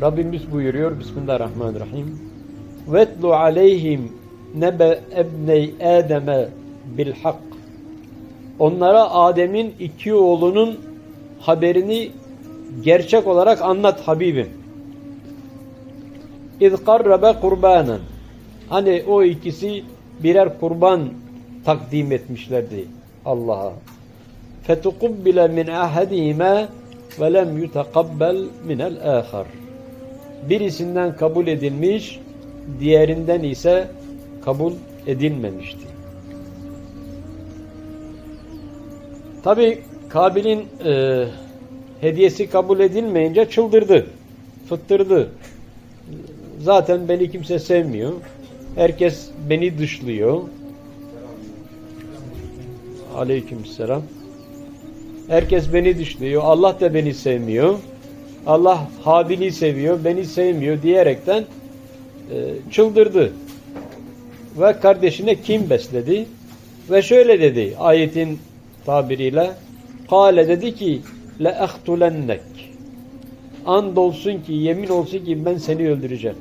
Rabbimiz buyuruyor Bismillahirrahmanirrahim. Vetlu aleyhim nebe ebney Adem'e bil hak. Onlara Adem'in iki oğlunun haberini gerçek olarak anlat Habibim. İz karrabe kurbanen. Hani o ikisi birer kurban takdim etmişlerdi Allah'a. Fetukubbile min ahadihime ve lem yutakabbel minel ahar. Birisinden kabul edilmiş, diğerinden ise kabul edilmemişti. Tabi Kabil'in e, hediyesi kabul edilmeyince çıldırdı, fıttırdı. Zaten beni kimse sevmiyor. Herkes beni dışlıyor. Aleykümselam. Herkes beni dışlıyor. Allah da beni sevmiyor. Allah Habil'i seviyor, beni sevmiyor diyerekten e, çıldırdı. Ve kardeşine kim besledi? Ve şöyle dedi ayetin tabiriyle Kale dedi ki le ehtulennek And olsun ki, yemin olsun ki ben seni öldüreceğim.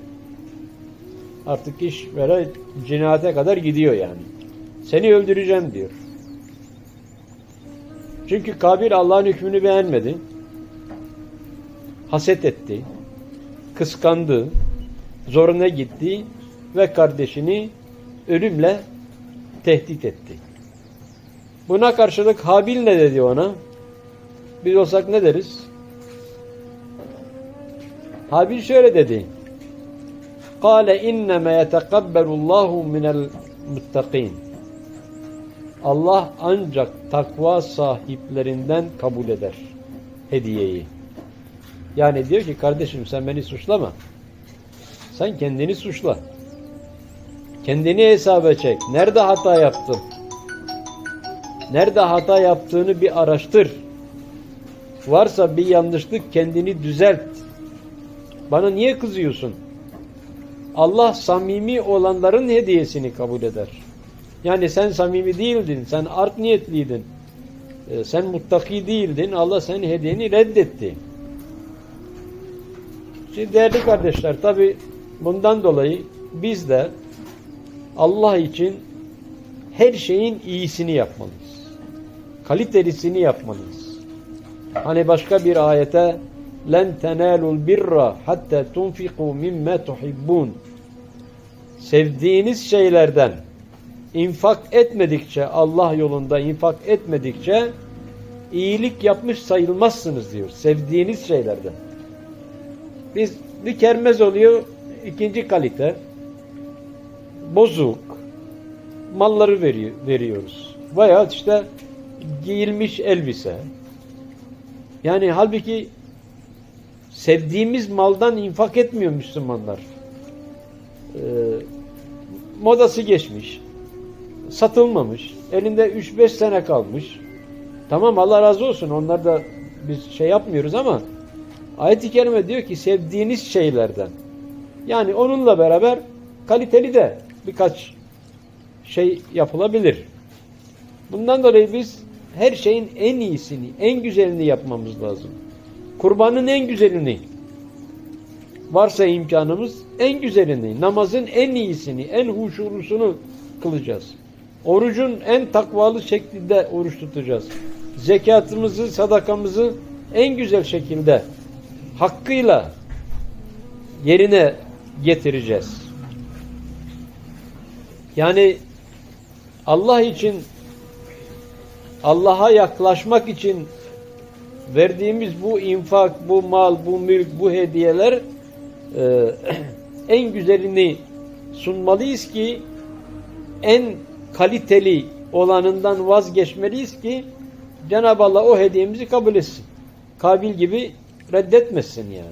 Artık iş böyle cinayete kadar gidiyor yani. Seni öldüreceğim diyor. Çünkü Kabil Allah'ın hükmünü beğenmedi. Haset etti. Kıskandı. Zoruna gitti. Ve kardeşini ölümle tehdit etti. Buna karşılık Habil ne dedi ona? Biz olsak ne deriz? Habil şöyle dedi. Kale inneme yetekabberullahu minel muttakin. Allah ancak takva sahiplerinden kabul eder hediyeyi. Yani diyor ki kardeşim sen beni suçlama. Sen kendini suçla. Kendini hesaba çek. Nerede hata yaptın? Nerede hata yaptığını bir araştır. Varsa bir yanlışlık kendini düzelt. Bana niye kızıyorsun? Allah samimi olanların hediyesini kabul eder. Yani sen samimi değildin, sen art niyetliydin. Ee, sen muttaki değildin, Allah senin hediyeni reddetti. Şimdi değerli kardeşler, tabi bundan dolayı biz de Allah için her şeyin iyisini yapmalıyız. Kalitelisini yapmalıyız. Hani başka bir ayete len tenalul birra hatta tunfiqu mimma tuhibbun sevdiğiniz şeylerden infak etmedikçe Allah yolunda infak etmedikçe iyilik yapmış sayılmazsınız diyor. Sevdiğiniz şeylerden. Biz bir kermez oluyor ikinci kalite bozuk malları veriyor, veriyoruz. Veya işte giyilmiş elbise. Yani halbuki sevdiğimiz maldan infak etmiyor Müslümanlar. Ee, modası geçmiş. Satılmamış. Elinde 3-5 sene kalmış. Tamam Allah razı olsun. Onlar da biz şey yapmıyoruz ama ayet-i kerime diyor ki sevdiğiniz şeylerden. Yani onunla beraber kaliteli de birkaç şey yapılabilir. Bundan dolayı biz her şeyin en iyisini, en güzelini yapmamız lazım. Kurbanın en güzelini, varsa imkanımız en güzelini, namazın en iyisini, en huşurlusunu kılacağız. Orucun en takvalı şeklinde oruç tutacağız. Zekatımızı, sadakamızı en güzel şekilde hakkıyla yerine getireceğiz. Yani Allah için Allah'a yaklaşmak için verdiğimiz bu infak, bu mal, bu mülk, bu hediyeler e, en güzelini sunmalıyız ki en kaliteli olanından vazgeçmeliyiz ki Cenab-ı Allah o hediyemizi kabul etsin. Kabil gibi reddetmesin yani.